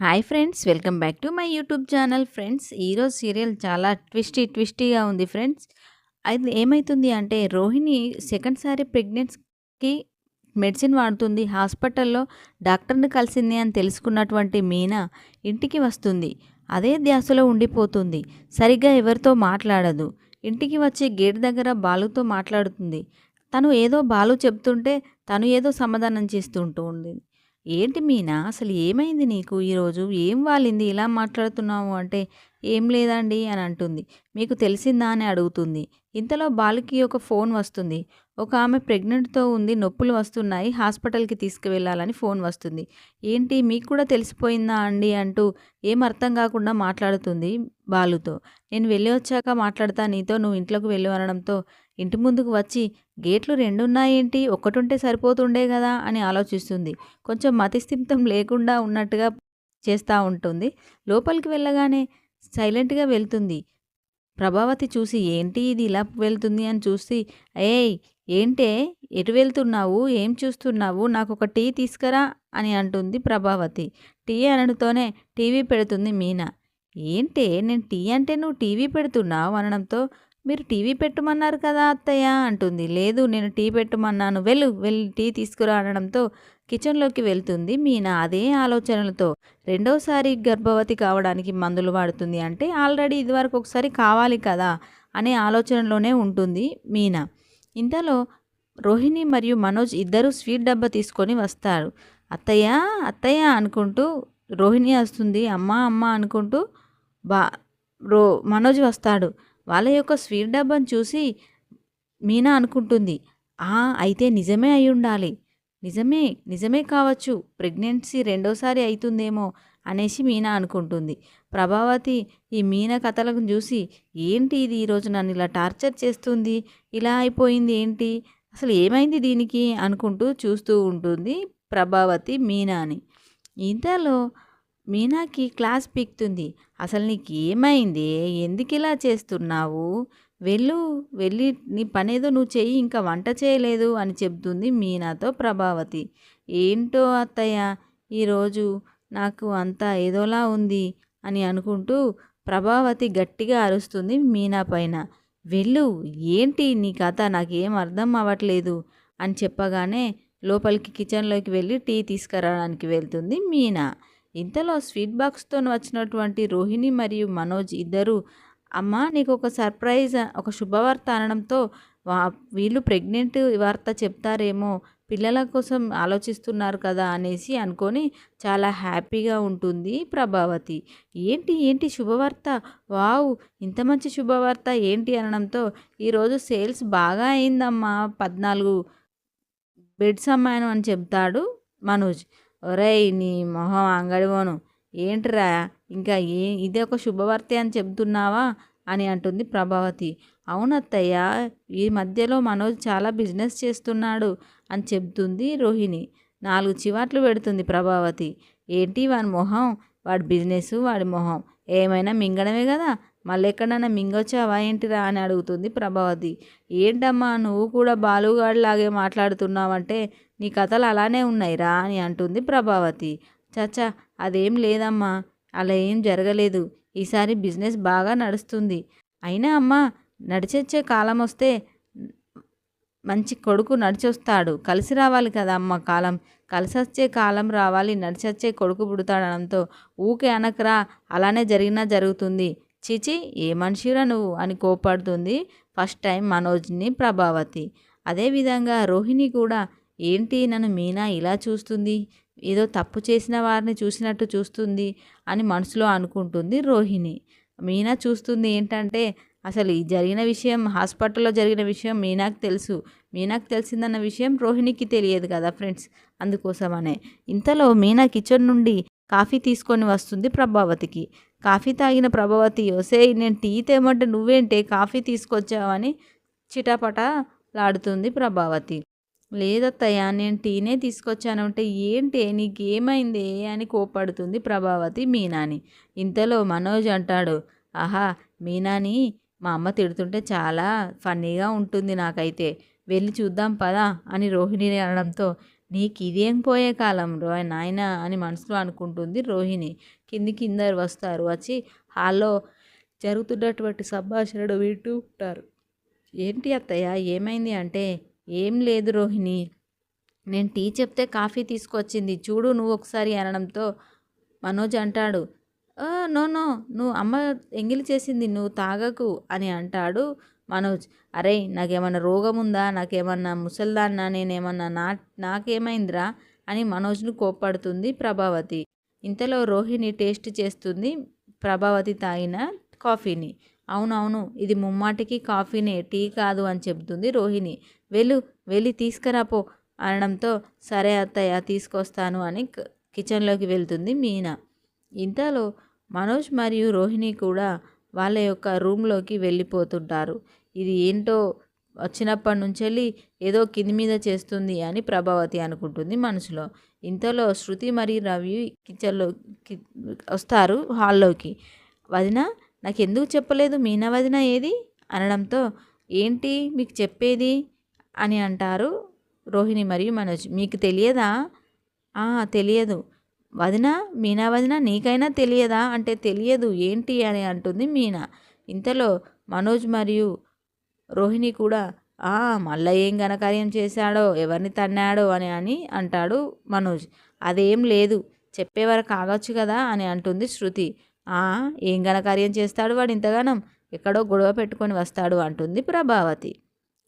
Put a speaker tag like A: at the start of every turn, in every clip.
A: Hi friends welcome back to my YouTube channel. Friends ఈరోజు serial చాలా twisty ట్విస్టీగా ఉంది ఫ్రెండ్స్. అది ఏమవుతుంది అంటే రోహిణి సెకండ్ సారి ప్రెగ్నెన్స్కి మెడిసిన్ వాడుతుంది. హాస్పిటల్లో డాక్టర్ని కలిసింది అని తెలుసుకున్నటువంటి మీనా ఇంటికి వస్తుంది. అదే ధ్యాసలో ఉండిపోతుంది. సరిగ్గా ఎవరితో మాట్లాడదు. ఇంటికి వచ్చి గేట్ దగ్గర బాలుతో మాట్లాడుతుంది. తను ఏదో బాలు చెప్తుంటే తను ఏదో సమాధానం చేస్తుంటూ ఉంది ఏంటి మీనా? అసలు ఏమైంది నీకు ఈరోజు? ఏం వాలింది? ఇలా మాట్లాడుతున్నావు అంటే ఏం లేదండి అని అంటుంది. మీకు తెలిసిందా అని అడుగుతుంది. ఇంతలో బాలుకి ఒక ఫోన్ వస్తుంది. ఒక ఆమె ప్రెగ్నెంట్తో ఉంది. నొప్పులు వస్తున్నాయి. హాస్పిటల్కి తీసుకువెళ్ళాలని ఫోన్ వస్తుంది. ఏంటి? మీకు కూడా తెలిసిపోయిందా అండి అంటూ ఏం అర్థం కాకుండా మాట్లాడుతుంది బాలుతో. నేను వెళ్ళి వచ్చాక మాట్లాడతా నీతో. నువ్వు ఇంట్లోకి వెళ్ళు అనడంతో ఇంటి ముందుకు వచ్చి గేట్లు రెండున్నాయేంటి? ఒక్కటుంటే సరిపోతుండే కదా అని ఆలోచిస్తుంది. కొంచెం మతిస్థిమితం లేకుండా ఉన్నట్టుగా చేస్తూ ఉంటుంది. లోపలికి వెళ్ళగానే సైలెంట్గా వెళ్తుంది. ప్రభావతి చూసి ఏంటి ఇది ఇలా వెళ్తుంది? అని చూసి ఏయ్ ఏంటే? ఎటు వెళ్తున్నావు? ఏం చూస్తున్నావు? నాకు ఒక టీ తీసుకురా అని అంటుంది ప్రభావతి. టీ అనడంతోనే టీవీ పెడుతుంది మీనా. ఏంటే? నేను టీ అంటే నువ్వు టీవీ పెడుతున్నావు? అనడంతో మీరు టీవీ పెట్టమన్నారు కదా అత్తయ్య అంటుంది. లేదు నేను టీ పెట్టమన్నాను. వెళ్ళు వెళ్ళి టీ తీసుకురా అనడంతో కిచెన్లోకి వెళ్తుంది. మీనా అదే ఆలోచనలతో రెండోసారి గర్భవతి కావడానికి మందులు వాడుతుంది అంటే ఆల్రెడీ ఇదివరకు ఒకసారి కావాలి కదా అనే ఆలోచనలోనే ఉంటుంది మీనా. ఇంతలో రోహిణి మరియు మనోజ్ ఇద్దరు స్వీట్ డబ్బా తీసుకొని వస్తారు. అత్తయ్య అత్తయ్య అనుకుంటూ రోహిణి వస్తుంది. అమ్మ అమ్మ అనుకుంటూ బా రో మనోజ్ వస్తాడు. వాళ్ళ యొక్క స్వీట్ డబ్బాను చూసి మీనా అనుకుంటుంది ఆ అయితే నిజమే అయి ఉండాలి. నిజమే నిజమే కావచ్చు. ప్రెగ్నెన్సీ రెండోసారి అవుతుందేమో అనేసి మీనా అనుకుంటుంది. ప్రభావతి ఈ మీనా కథలను చూసి ఏంటి ఇది ఈరోజు నన్ను ఇలా టార్చర్ చేస్తుంది? ఇలా అయిపోయింది ఏంటి? అసలు ఏమైంది దీనికి? అనుకుంటూ చూస్తూ ఉంటుంది ప్రభావతి మీనాని. ఇంతలో మీనాకి క్లాస్ పీక్తుంది. అసలు నీకు ఏమైంది ఎందుకు ఇలా చేస్తున్నావు? వెళ్ళు వెళ్ళి నీ పనేదో నువ్వు చెయ్యి ఇంకా వంట చేయలేదు అని చెప్తుంది మీనాతో ప్రభావతి. ఏంటో అత్తయ్య ఈరోజు నాకు అంతా ఏదోలా ఉంది అని అనుకుంటూ ప్రభావతి గట్టిగా అరుస్తుంది మీనా పైన. వెళ్ళు ఏంటి నీ కథ? నాకేం అర్థం అవ్వట్లేదు అని చెప్పగానే లోపలికి కిచెన్లోకి వెళ్ళి టీ తీసుకురావడానికి వెళ్తుంది మీనా. ఇంతలో స్వీట్ బాక్స్తో వచ్చినటువంటి రోహిణి మరియు మనోజ్ ఇద్దరు అమ్మ నీకు ఒక సర్ప్రైజ్ ఒక శుభవార్త అనడంతో వా వీళ్ళు ప్రెగ్నెంట్ వార్త చెప్తారేమో పిల్లల కోసం ఆలోచిస్తున్నారు కదా అనేసి అనుకొని చాలా హ్యాపీగా ఉంటుంది ప్రభావతి. ఏంటి ఏంటి శుభవార్త? వావ్ ఇంత మంచి శుభవార్త ఏంటి? అనడంతో ఈరోజు సేల్స్ బాగా అయిందమ్మా పద్నాలుగు బెడ్స్ అమ్మాను అని చెప్తాడు మనోజ్. ఒరేయ్ నీ మొహం అంగడివోను. ఏంట్రా ఇంకా ఏ ఇదే ఒక శుభవార్త అని చెప్తున్నావా అని అంటుంది ప్రభావతి. అవునత్తయ్య ఈ మధ్యలో మనోజ్ చాలా బిజినెస్ చేస్తున్నాడు అని చెప్తుంది రోహిణి. నాలుగు చివాట్లు పెడుతుంది ప్రభావతి. ఏంటి వాడి మొహం? వాడి బిజినెస్ వాడి మొహం. ఏమైనా మింగడమే కదా? మళ్ళీ ఎక్కడైనా మింగొచ్చావా ఏంటిరా అని అడుగుతుంది ప్రభావతి. ఏంటమ్మా నువ్వు కూడా బాలుగాడిలాగే మాట్లాడుతున్నావంటే నీ కథలు అలానే ఉన్నాయిరా అని అంటుంది ప్రభావతి. చచ్చా అదేం లేదమ్మా. అలా ఏం జరగలేదు. ఈసారి బిజినెస్ బాగా నడుస్తుంది. అయినా అమ్మా నడిచొచ్చే కాలం వస్తే మంచి కొడుకు నడిచొస్తాడు. కలిసి రావాలి కదా అమ్మ కాలం. కలిసి వచ్చే కాలం రావాలి నడిచొచ్చే కొడుకు పుడతాడనంతో ఊకే అనకరా అలానే జరిగినా జరుగుతుంది. చిచి ఏ మనిషిరా నువ్వు? అని కోపడుతుంది ఫస్ట్ టైం మనోజ్ని ప్రభావతి. అదేవిధంగా రోహిణి కూడా ఏంటి నన్ను మీనా ఇలా చూస్తుంది? ఏదో తప్పు చేసిన వారిని చూసినట్టు చూస్తుంది అని మనసులో అనుకుంటుంది రోహిణి. మీనా చూస్తుంది ఏంటంటే అసలు ఈ జరిగిన విషయం హాస్పిటల్లో జరిగిన విషయం మీనాకు తెలుసు. మీనాకు తెలిసిందన్న విషయం రోహిణికి తెలియదు కదా ఫ్రెండ్స్. అందుకోసమనే. ఇంతలో మీనా కిచెన్ నుండి కాఫీ తీసుకొని వస్తుంది ప్రభావతికి. కాఫీ తాగిన ప్రభావతి వసే నేను టీ తేమంటే నువ్వేంటే? కాఫీ తీసుకొచ్చావని చిటాపట లాడుతుంది ప్రభావతి. లేదత్తయ్య నేను టీనే తీసుకొచ్చాను అంటే ఏంటి? నీకేమైంది అని కోపడుతుంది ప్రభావతి మీనాని. ఇంతలో మనోజ్ అంటాడు ఆహా మీనాని మా అమ్మ తిడుతుంటే చాలా ఫన్నీగా ఉంటుంది నాకైతే. వెళ్ళి చూద్దాం పదా అని రోహిణి అనడంతో నీకు ఇదేం పోయే కాలం రో నాయన అని మనసులో అనుకుంటుంది రోహిణి. కింది కింద వస్తారు వచ్చి హాల్లో జరుగుతున్నటువంటి సంభాషణను వింటూ ఉంటారు. ఏంటి అత్తయ్య ఏమైంది? అంటే ఏం లేదు రోహిణి. నేను టీ చెప్తే కాఫీ తీసుకొచ్చింది. చూడు నువ్వు ఒకసారి అనడంతో మనోజ్ అంటాడు నో నో నువ్వు అమ్మ ఎంగిలి చేసింది నువ్వు తాగకు అని అంటాడు మనోజ్. అరే నాకేమన్నా రోగం ఉందా? నాకేమన్నా ముసల్దాన్నా? నేనేమన్నా నా నాకేమైందిరా? అని మనోజ్ను కోప్పడుతుంది ప్రభావతి. ఇంతలో రోహిణి టేస్ట్ చేస్తుంది ప్రభావతి తాగిన కాఫీని. అవునవును ఇది ముమ్మాటికి కాఫీనే టీ కాదు అని చెబుతుంది రోహిణి. వెళ్ళు వెళ్ళి తీసుకురాపో అనడంతో సరే అత్తయ్య తీసుకొస్తాను అని కిచెన్లోకి వెళ్తుంది మీనా. ఇంతలో మనోజ్ మరియు రోహిణి కూడా వాళ్ళ యొక్క రూమ్లోకి వెళ్ళిపోతుంటారు. ఇది ఏంటో వచ్చినప్పటి నుంచి వెళ్ళి ఏదో కింది మీద చేస్తుంది అని ప్రభావతి అనుకుంటుంది మనసులో. ఇంతలో శృతి మరియు రవి కిచెన్లో వస్తారు హాల్లోకి. వదిన నాకు ఎందుకు చెప్పలేదు మీనా వదిన ఏది? అనడంతో ఏంటి? మీకు చెప్పేది? అని అంటారు రోహిణి మరియు మనోజ్. మీకు తెలియదా? తెలియదు. వదిన? మీనా వదిన? నీకైనా తెలియదా? అంటే తెలియదు. ఏంటి? అని అంటుంది మీనా. ఇంతలో మనోజ్ మరియు రోహిణి కూడా మళ్ళీ ఏం ఘనకార్యం చేశాడో? ఎవరిని తన్నాడో? అని అని అంటాడు మనోజ్. అదేం లేదు. చెప్పేవారు కాగొచ్చు కదా? అని అంటుంది శృతి. ఏం ఘనకార్యం చేస్తాడు వాడు ఇంతగానం? ఎక్కడో గొడవ పెట్టుకొని వస్తాడు అంటుంది ప్రభావతి.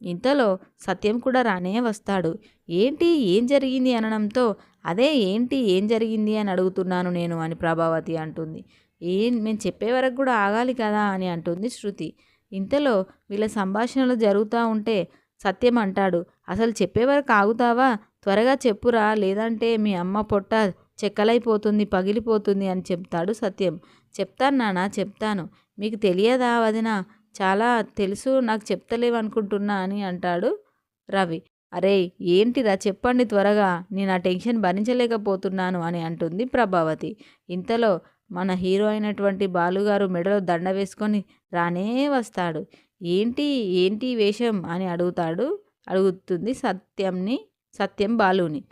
A: ఇంతలో సత్యం కూడా రానే వస్తాడు. ఏంటి? ఏం జరిగింది అనడంతో అదే ఏంటి? ఏం జరిగింది అని అడుగుతున్నాను నేను అని ప్రభావతి అంటుంది. ఏం? మేము చెప్పే వరకు కూడా ఆగాలి కదా అని అంటుంది శృతి. ఇంతలో వీళ్ళ సంభాషణలు జరుగుతూ ఉంటే సత్యం అంటాడు అసలు చెప్పే వరకు ఆగుతావా? త్వరగా చెప్పురా లేదంటే మీ అమ్మ పొట్ట చెక్కలైపోతుంది పగిలిపోతుంది అని చెప్తాడు సత్యం. చెప్తాను నాన్న చెప్తాను. మీకు తెలియదా వదిన? చాలా తెలుసు నాకు చెప్తలేవు అనుకుంటున్నా అని అంటాడు రవి. అరే ఏంటిరా? చెప్పండి త్వరగా. నేను ఆ టెన్షన్ భరించలేకపోతున్నాను అని అంటుంది ప్రభావతి. ఇంతలో మన హీరో అయినటువంటి బాలుగారు మెడలో దండ వేసుకొని రానే వస్తాడు. ఏంటి? ఏంటి వేషం? అని అడుగుతాడు అడుగుతుంది సత్యంని సత్యం బాలుని.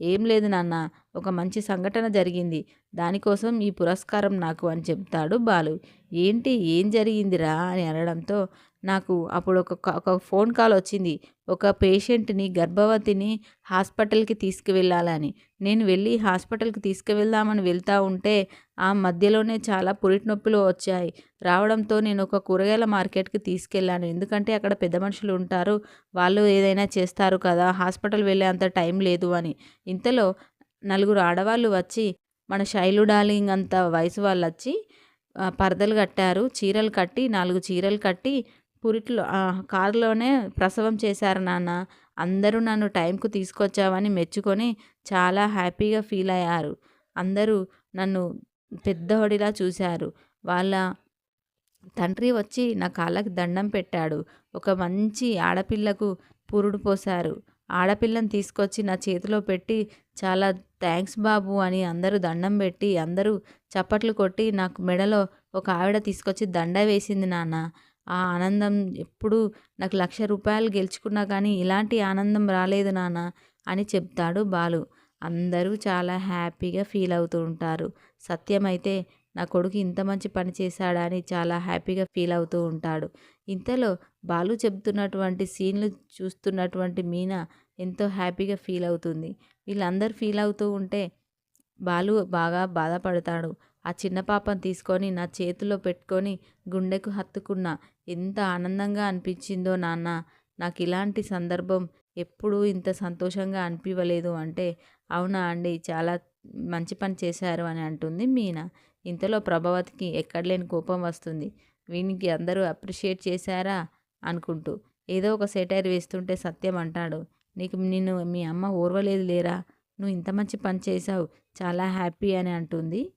A: ఏం లేదు నాన్న. ఒక మంచి సంఘటన జరిగింది. దానికోసం ఈ పురస్కారం నాకు అని చెప్తాడు బాలు. ఏంటి? ఏం జరిగిందిరా? అని అనడంతో నాకు అప్పుడు ఒక ఒక ఫోన్ కాల్ వచ్చింది. ఒక పేషెంట్ని గర్భవతిని హాస్పిటల్కి తీసుకువెళ్ళాలని. నేను వెళ్ళి హాస్పిటల్కి తీసుకువెళ్దామని వెళ్తూ ఉంటే ఆ మధ్యలోనే చాలా పురిటి నొప్పులు వచ్చాయి. రావడంతో నేను ఒక కూరగాయల మార్కెట్కి తీసుకెళ్ళాను. ఎందుకంటే అక్కడ పెద్ద మనుషులు ఉంటారు. వాళ్ళు ఏదైనా చేస్తారు కదా హాస్పిటల్ వెళ్ళే అంత టైం లేదు అని. ఇంతలో నలుగురు ఆడవాళ్ళు వచ్చి మన శైలు డార్లింగ్ అంత వయసు వాళ్ళు వచ్చి పరదలు కట్టారు చీరలు కట్టి నాలుగు చీరలు కట్టి పురిట్లో కారులోనే ప్రసవం చేశారు నాన్న. అందరూ నన్ను టైంకు తీసుకొచ్చావని మెచ్చుకొని చాలా హ్యాపీగా ఫీల్ అయ్యారు. అందరూ నన్ను పెద్దవాడిలా చూశారు. వాళ్ళ తండ్రి వచ్చి నా కాళ్ళకి దండం పెట్టాడు. ఒక మంచి ఆడపిల్లకు పురుడు పోశారు. ఆడపిల్లని తీసుకొచ్చి నా చేతిలో పెట్టి చాలా థ్యాంక్స్ బాబు అని అందరూ దండం పెట్టి అందరూ చప్పట్లు కొట్టి నాకు మెడలో ఒక ఆవిడ తీసుకొచ్చి దండ వేసింది నాన్న. ఆ ఆనందం ఎప్పుడు నాకు లక్ష రూపాయలు గెలుచుకున్నా కానీ ఇలాంటి ఆనందం రాలేదు నాన్న అని చెప్తాడు బాలు. అందరూ చాలా హ్యాపీగా ఫీల్ అవుతూ ఉంటారు. సత్యం అయితే నా కొడుకు ఇంత మంచి పని చేశాడని చాలా హ్యాపీగా ఫీల్ అవుతూ ఉంటాడు. ఇంతలో బాలు చెప్తున్నటువంటి సీన్లు చూస్తున్నటువంటి మీనా ఎంతో హ్యాపీగా ఫీల్ అవుతుంది. వీళ్ళందరూ ఫీల్ అవుతూ ఉంటే బాలు బాగా బాధపడతాడు. ఆ చిన్న పాపను తీసుకొని నా చేతిలో పెట్టుకొని గుండెకు హత్తుకున్న ఎంత ఆనందంగా అనిపించిందో నాన్న నాకు ఇలాంటి సందర్భం ఎప్పుడూ ఇంత సంతోషంగా అనిపించలేదు అంటే అవునా అండి చాలా మంచి పని చేశారు అని అంటుంది మీనా. ఇంతలో ప్రభావతికి ఎక్కడ లేని కోపం వస్తుంది. వీనికి అందరూ అప్రిషియేట్ చేశారా అనుకుంటూ ఏదో ఒక సెటైర్ వేస్తుంటే సత్యం అంటాడు. నీకు నిన్ను మీ అమ్మ ఓర్వలేదు లేరా? నువ్వు ఇంత మంచి పని చేశావు చాలా హ్యాపీ అని అంటుంది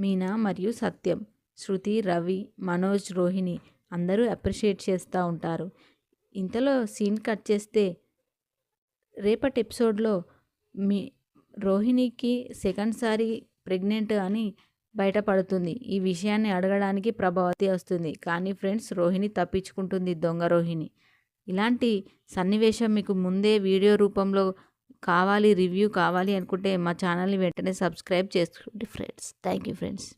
A: మీనా మరియు సత్యం. శృతి రవి మనోజ్ రోహిణి అందరూ అప్రిషియేట్ చేస్తూ ఉంటారు. ఇంతలో సీన్ కట్ చేస్తే రేపటి ఎపిసోడ్లో మీ రోహిణికి సెకండ్ సారి ప్రెగ్నెంట్ అని బయటపడుతుంది. ఈ విషయాన్ని అడగడానికి ప్రభావతి వస్తుంది. కానీ ఫ్రెండ్స్ రోహిణి తప్పించుకుంటుంది దొంగ రోహిణి. ఇలాంటి సన్నివేశం మీకు ముందే వీడియో రూపంలో కావాలి రివ్యూ కావాలి అనుకుంటే మా ఛానల్ని వెంటనే సబ్స్క్రైబ్ చేసుకోండి ఫ్రెండ్స్. Thank you friends.